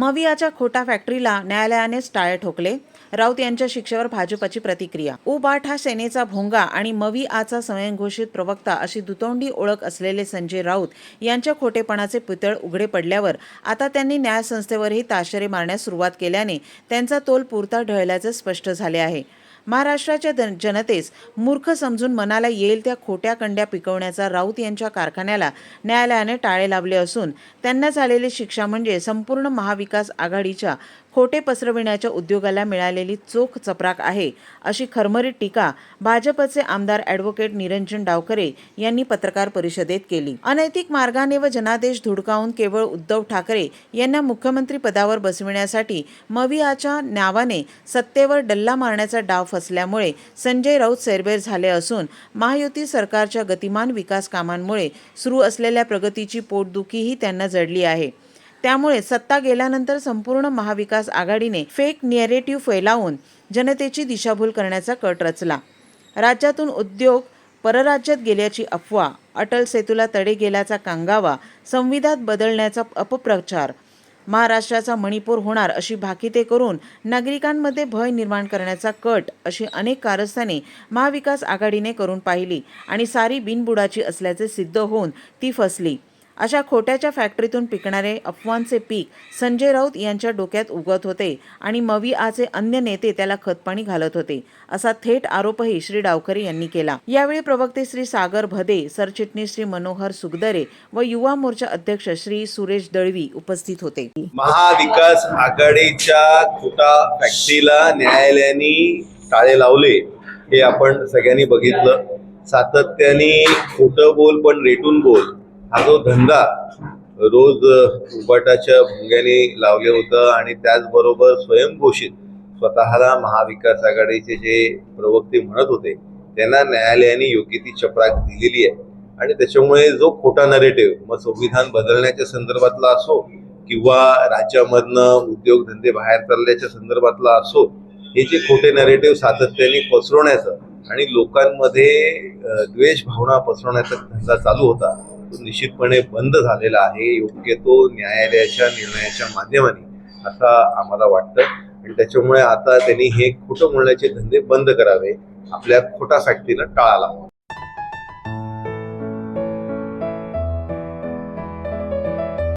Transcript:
मवियाच्या खोटा फॅक्टरीला न्यायालयानेच टाळे ठोकले. राऊत यांच्या शिक्षेवर भाजपची प्रतिक्रिया. उबाट हा सेनेचा भोंगा आणि मवी आचा स्वयंघोषित प्रवक्ता अशी दुतोंडी ओळख असलेले संजय राऊत यांच्या खोटेपणाचे पुतळ उघडे पडल्यावर आता त्यांनी न्यायसंस्थेवरही ताशेरे मारण्यास सुरुवात केल्याने त्यांचा तोल पुरता ढळल्याचे स्पष्ट झाले आहे. महाराष्ट्राच्या जनतेस मूर्ख समजून मनाला येईल त्या खोट्या कंड्या पिकवण्याचा राऊत यांच्या कारखान्याला न्यायालयाने टाळे लावले असून त्यांना झालेली शिक्षा म्हणजे संपूर्ण महाविकास आघाडीच्या खोटे पसरविण्याच्या उद्योगाला मिळालेली चोख चपराक आहे अशी खरमरीत टीका भाजपचे आमदार ॲडव्होकेट निरंजन डावकरे यांनी पत्रकार परिषदेत केली. अनैतिक मार्गाने व जनादेश धुडकावून केवळ उद्धव ठाकरे यांना मुख्यमंत्री पदावर बसविण्यासाठी मवियाच्या नावाने सत्तेवर डल्ला मारण्याचा डाव फसल्यामुळे संजय राऊत सैरबेर झाले असून महायुती सरकारच्या गतिमान विकास कामांमुळे सुरू असलेल्या प्रगतीची पोटदुखीही त्यांना जडली आहे. त्यामुळे सत्ता गेल्यानंतर संपूर्ण महाविकास आघाडीने फेक निरेटिव्ह फैलावून जनतेची दिशाभूल करण्याचा कट रचला. राज्यातून उद्योग परराज्यात गेल्याची अफवा अटल सेतूला तडे गेल्याचा कांगावा संविधान बदलण्याचा अपप्रचार महाराष्ट्राचा मणिपूर होणार अशी भाकिते करून नागरिकांमध्ये भय निर्माण करण्याचा कट अशी अनेक कारस्थाने महाविकास आघाडीने करून पाहिली आणि सारी बिनबुडाची असल्याचे सिद्ध होऊन ती फसली. अशा खोट्याच्या फॅक्टरीतून पिकणारे अफवांचे पीक संजय राऊत यांच्या डोक्यात उगवत होते आणि मविआचे अन्य नेते त्याला खतपाणी घालत होते असा थेट आरोपही श्री डावकरे यांनी केला. यावेळी प्रवक्ते श्री सागर भदे सरचिटणीस श्री मनोहर सुगदरे व युवा मोर्चा अध्यक्ष श्री सुरेश दळवी उपस्थित होते. महाविकास आघाडीच्या खोटा फॅक्टरीला न्यायालयाने टाळे लावले हे आपण सगळ्यांनी बघितलं. सातत्याने खोटं बोल पण रेटून बोल. हा जो धंदा रोज उबाटाच्या भुंग्याने लावले होतं आणि त्याचबरोबर स्वयंघोषित स्वतःला महाविकास आघाडीचे जे प्रवक्ते म्हणत होते त्यांना न्यायालयाने योग्य ती चपराक दिलेली आहे. आणि त्याच्यामुळे जो खोटा नरेटिव्ह मग संविधान बदलण्याच्या संदर्भातला असो किंवा राज्यामधनं उद्योगधंदे बाहेर चालल्याच्या संदर्भातला असो हे जे खोटे नरेटिव्ह सातत्याने पसरवण्याचं आणि लोकांमध्ये द्वेष भावना पसरवण्याचा धंदा चालू होता तो निश्चितपणे बंद झालेला आहे. योग्य तो न्यायालयाच्या निर्णयाच्या माध्यमाने असं आम्हाला वाटतं. आणि त्याच्यामुळे आता त्यांनी हे खोटं बोलण्याचे धंदे बंद करावे. आपल्या खोटा फॅक्टरीला टाळा लावा